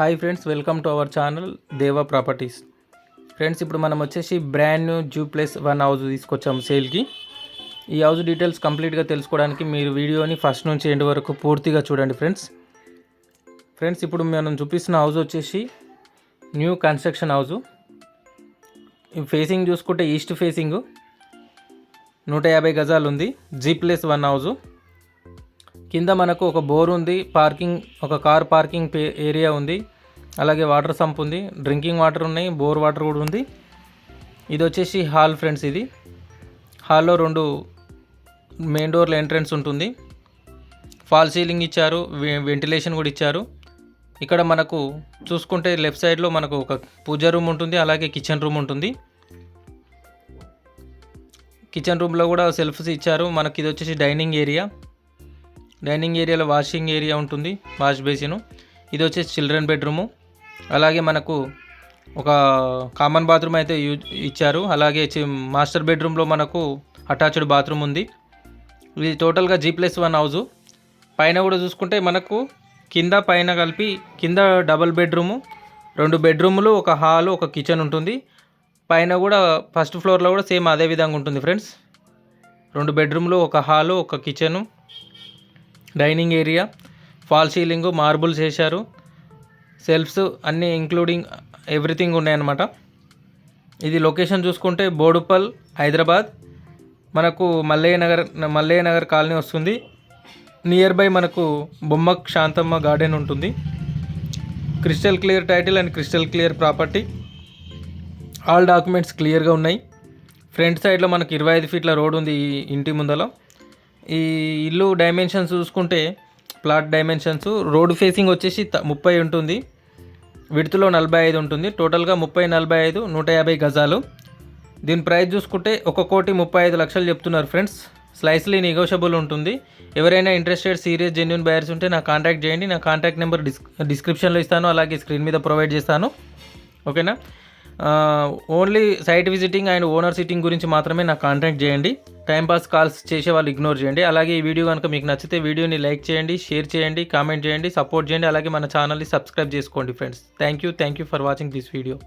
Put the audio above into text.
Hi friends welcome to our channel Deva properties friends ఇప్పుడు మనం వచ్చేసి brand new G plus one house తీసుకొచ్చాము సేల్కి ఈ హౌస్ డీటెయిల్స్ కంప్లీట్గా తెలుసుకోవడానికి మీరు వీడియోని ఫస్ట్ నుంచి ఎండ్ వరకు పూర్తిగా చూడండి ఫ్రెండ్స్ ఫ్రెండ్స్ ఇప్పుడు మనం చూపిస్తున్న హౌస్ వచ్చేసి న్యూ కన్స్ట్రక్షన్ హౌస్ ఫేసింగ్ చూసుకుంటే ఈస్ట్ ఫేసింగ్ నూట యాభై గజాలు ఉంది జీ ప్లస్ వన్ హౌస్ కింద మనకు ఒక బోర్ ఉంది పార్కింగ్ ఒక కార్ పార్కింగ్ పే- ఏరియా ఉంది అలాగే వాటర్ సంప్ ఉంది డ్రింకింగ్ వాటర్ ఉన్నాయి బోర్ వాటర్ కూడా ఉంది. ఇది వచ్చేసి హాల్ ఫ్రెండ్స్ ఇది. హాల్లో రెండు మెయిన్ డోర్ల ఎంట్రన్స్ ఉంటుంది. ఫాల్ సీలింగ్ ఇచ్చారు వె- వెంటిలేషన్ కూడా ఇచ్చారు. ఇక్కడ మనకు చూసుకుంటే లెఫ్ట్ సైడ్లో మనకు ఒక పూజ రూమ్ ఉంటుంది అలాగే కిచెన్ రూమ్ ఉంటుంది. కిచెన్ రూమ్లో కూడా సెల్ఫ్స్ ఇచ్చారు మనకి ఇది వచ్చేసి డైనింగ్ ఏరియా. డైనింగ్ ఏరియాలో వాషింగ్ ఏరియా ఉంటుంది వాష్ బేసిన్. ఇది వచ్చేసి చిల్డ్రన్ బెడ్రూము. అలాగే మనకు ఒక కామన్ బాత్రూమ్ అయితే యూ ఇచ్చారు. అలాగే చి- మాస్టర్ బెడ్రూమ్లో మనకు అటాచ్డ్ బాత్రూమ్ ఉంది. ఇది టోటల్గా జీ ప్లస్ వన్ హౌజు. పైన కూడా చూసుకుంటే మనకు కింద పైన కలిపి కింద డబల్ బెడ్రూము రెండు బెడ్రూములు ఒక హాలు ఒక కిచెన్ ఉంటుంది. పైన కూడా ఫస్ట్ ఫ్లోర్లో కూడా సేమ్ అదే విధంగా ఉంటుంది ఫ్రెండ్స్. రెండు బెడ్రూమ్లు ఒక హాలు ఒక kitchen. Dining area fall ceiling marbles వేశారు. సెల్ఫ్స్ అన్నీ ఇంక్లూడింగ్ ఎవ్రీథింగ్ ఉన్నాయన్నమాట. ఇది లొకేషన్ చూసుకుంటే బోడుపల్ హైదరాబాద్. మనకు మల్లయ్య నగర్ మల్లయ్య నగర్ కాలనీ వస్తుంది. నియర్ బై మనకు బొమ్మక్ శాంతమ్మ గార్డెన్ ఉంటుంది. Crystal clear title and crystal clear property. All documents క్లియర్గా ఉన్నాయి. ఫ్రంట్ సైడ్లో మనకి ఇరవై ఐదు ఫీట్ల రోడ్ ఉంది ఈ ఇంటి ముందల. ఈ ఇల్లు డైమెన్షన్స్ చూసుకుంటే ప్లాట్ డైమెన్షన్స్ రోడ్ ఫేసింగ్ వచ్చేసి త- ముప్పై ఉంటుంది. విడుతులో నలభై ఐదు ఉంటుంది. టోటల్గా ముప్పై నలభై ఐదు నూట యాభై గజాలు. దీని ప్రైస్ చూసుకుంటే ఒక కోటి ముప్పై ఐదు లక్షలు చెప్తున్నారు ఫ్రెండ్స్ స్లైస్లీ నెగోషియబుల్ ఉంటుంది. ఎవరైనా ఇంట్రెస్టెడ్ సీరియస్ జెన్యున్ బయర్స్ ఉంటే నా కాంటాక్ట్ చేయండి. నా కాంటాక్ట్ నెంబర్ డిస్ డిస్క్రిప్షన్లో ఇస్తాను. అలాగే స్క్రీన్ మీద ప్రొవైడ్ చేస్తాను. ఓకేనా only site visiting and owner sitting గురించి మాత్రమే నాకు కాంటాక్ట్ చేయండి. టైంపాస్ కాల్స్ చేసే వాళ్ళు ఇగ్నోర్ చేయండి. అలాగే ఈ వీడియో కనుక మీకు నచ్చితే వీడియోని లైక్ చేయండి షేర్ చేయండి కామెంట్ చేయండి సపోర్ట్ చేయండి. అలాగే మన ఛానల్ని సబ్స్క్రైబ్ చేసుకోండి friends thank you thank you for watching this video